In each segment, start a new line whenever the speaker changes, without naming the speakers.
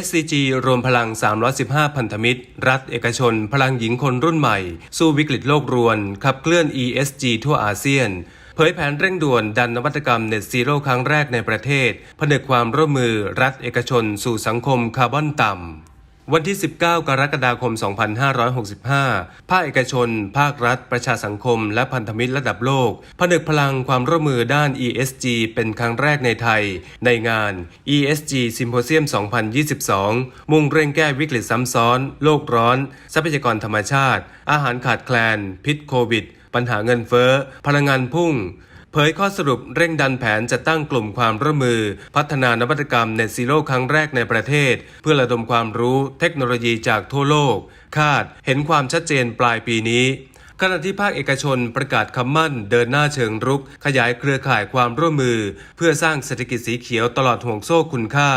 SCG รวมพลัง 315 พันธมิตร รัฐเอกชน พลังหญิงคนรุ่นใหม่ สู้วิกฤตโลกรวน ขับเคลื่อน ESG ทั่วอาเซียน เผยแผนเร่งด่วนดันนวัตกรรมเน็ตซีโร่ครั้งแรกในประเทศ ผนึกความร่วมมือรัฐเอกชน สู่สังคมคาร์บอนต่ำ วันที่ 19 กรกฎาคม 2565 ภาคเอกชน ภาครัฐ ประชาสังคม และพันธมิตรระดับโลก ผนึกพลังความร่วมมือด้าน ESG เป็นครั้งแรกในไทย ในงาน ESG Symposium 2022 มุ่งเร่งแก้วิกฤตซ้ำซ้อน โลกร้อน ทรัพยากรธรรมชาติ อาหารขาดแคลน พิษโควิด ปัญหาเงินเฟ้อ พลังงานพุ่ง เผยข้อสรุปเร่งดันแผนจัดตั้งกลุ่มความร่วมมือ พัฒนานวัตกรรมเน็ตซีโร่ครั้งแรกในประเทศ เพื่อระดมความรู้เทคโนโลยีจากทั่วโลก คาดเห็นความชัดเจนปลายปีนี้ ขณะที่ภาคเอกชนประกาศคำมั่นเดินหน้าเชิงรุก ขยายเครือข่ายความร่วมมือ เพื่อสร้างเศรษฐกิจสีเขียวตลอดห่วงโซ่คุณค่า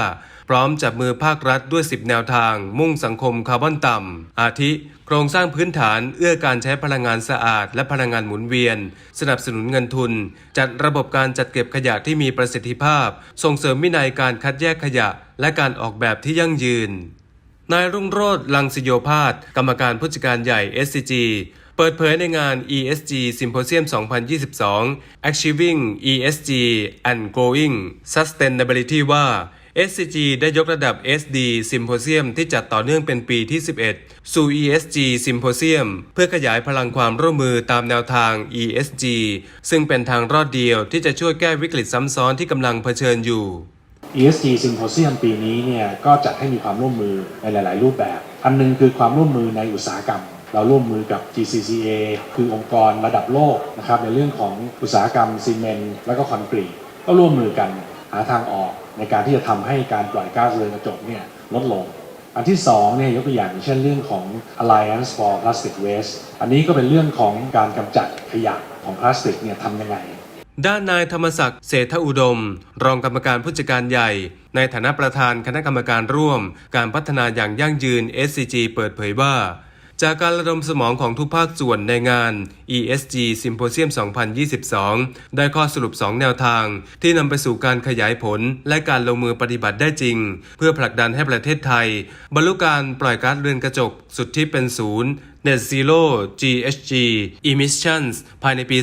พร้อมจับมือภาครัฐด้วย 10 แนวทาง มุ่งสังคมคาร์บอนต่ำ อาทิ โครงสร้างพื้นฐานเอื้อการใช้พลังงานสะอาด และพลังงานหมุนเวียน สนับสนุนเงินทุน จัดระบบการจัดเก็บขยะที่มีประสิทธิภาพ ส่งเสริมวินัยการคัดแยกขยะ และการออกแบบที่ยั่งยืนนายรุ่งโรจน์ลังสิโยพาสกรรมการผู้จัดการใหญ่ SCG เปิดเผยในงาน ESG Symposium 2022 Achieving ESG and Growing Sustainability ว่า SCG ได้ยกระดับ SD Symposium ที่จัดต่อเนื่องเป็นปีที่ 11 สู่ ESG Symposium เพื่อขยายพลังความร่วมมือตามแนวทาง ESG ซึ่งเป็นทางรอดเดียวที่จะช่วยแก้วิกฤตซ้ำซ้อนที่กำลังเผชิญอยู่
ESG Symposium ปีนี้เนี่ยก็จัดให้มีความร่วมมือในหลาย ๆ รูปแบบ อันหนึงคือความร่วมมือในอุตสาหกรรม เราร่วมมือกับ GCCA คือองค์กรระดับโลกนะครับในเรื่องของอุตสาหกรรมซีเมนต์และก็คอนกรีตก็ร่วมมือกันหาทางออกในการที่จะทำให้การปล่อยก๊าซเรือนกระจกเนี่ยลดลง อันที่สองเนี่ยยกตัวอย่างเช่นเรื่องของ Alliance for Plastic Waste อันนี้ก็เป็นเรื่องของการกำจัดขยะของพลาสติกเนี่ยทำยังไง
ด้านนายธรรมศักดิ์เศรษฐอุดม รองกรรมการผู้จัดการใหญ่ ในฐานะประธานคณะกรรมการร่วม การพัฒนาอย่างยั่งยืน SCG เปิดเผยว่า จากการระดมสมองของทุกภาคส่วนในงาน ESG Symposium 2022 ได้ข้อสรุป 2 แนวทาง ที่นำไปสู่การขยายผลและการลงมือปฏิบัติได้จริง เพื่อผลักดันให้ประเทศไทย บรรลุการปล่อยก๊าซเรือนกระจก สุดที่เป็นศูนย์ Net Zero GHG Emissions ภายในปี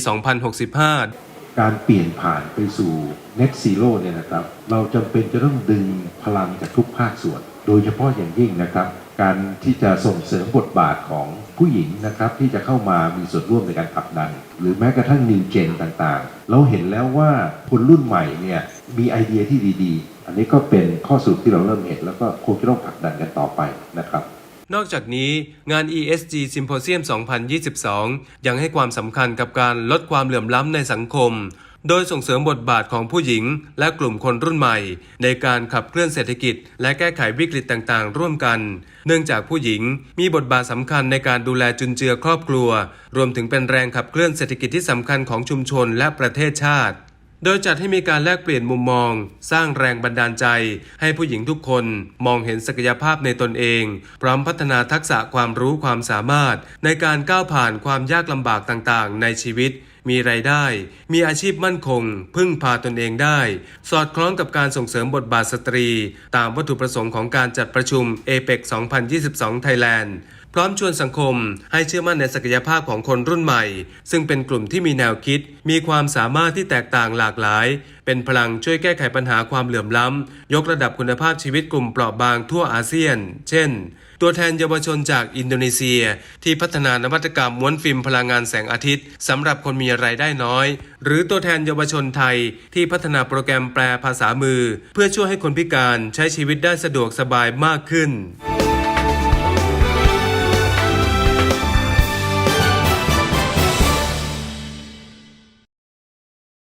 2065
การเปลี่ยนผ่านไปสู่ Net Zero เนี่ยนะครับ เราจำเป็นจะต้องดึงพลังจากทุกภาคส่วน โดยเฉพาะอย่างยิ่งนะครับ การที่จะส่งเสริมบทบาทของผู้หญิงนะครับ ที่จะเข้ามามีส่วนร่วมในการผลักดัน หรือแม้กระทั่ง New Gen ต่างๆ เราเห็นแล้วว่าคนรุ่นใหม่เนี่ยมีไอเดียที่ดีๆ อันนี้ก็เป็นข้อสรุปที่เราเริ่มเห็น แล้วก็คงจะต้องผลักดันกันต่อไปนะครับ
นอกจากนี้งาน ESG Symposium 2022 ยังให้ความสำคัญกับการลดความเหลื่อมล้ำในสังคม โดยส่งเสริมบทบาทของผู้หญิง และกลุ่มคนรุ่นใหม่ ในการขับเคลื่อนเศรษฐกิจ และแก้ไขวิกฤตต่างๆ ร่วมกัน เนื่องจากผู้หญิงมีบทบาทสำคัญในการดูแลจุนเจือครอบครัว รวมถึงเป็นแรงขับเคลื่อนเศรษฐกิจที่สำคัญของชุมชนและประเทศชาติโดยจัดให้มีการแลกเปลี่ยนมุมมอง สร้างแรงบันดาลใจ ให้ผู้หญิงทุกคนมองเห็นศักยภาพในตนเอง พร้อมพัฒนาทักษะความรู้ความสามารถ ในการก้าวผ่านความยากลำบากต่างๆ ในชีวิต มีไรายได้ มีอาชีพมั่นคง พึ่งพาตนเองได้ สอดคล้องกับการส่งเสริมบทบาทสตรี ตามวัตถุประสงค์ของการจัดประชุม APEC 2022 ไทยแลนด์ พร้อมชวนสังคมให้เชื่อมั่นในศักยภาพของคนรุ่นใหม่ ซึ่งเป็นกลุ่มที่มีแนวคิด มีความสามารถที่แตกต่างหลากหลาย เป็นพลังช่วยแก้ไขปัญหาความเหลื่อมล้ำ ยกระดับคุณภาพชีวิตกลุ่มเปราะบางทั่วอาเซียน เช่น ตัวแทนเยาวชนจากอินโดนีเซีย ที่พัฒนานวัตกรรมม้วนฟิล์มพลังงานแสงอาทิตย์สำหรับคนมีรายได้น้อย หรือตัวแทนเยาวชนไทย ที่พัฒนาโปรแกรมแปลภาษามือ เพื่อช่วยให้คนพิการใช้ชีวิตได้สะดวกสบายมากขึ้น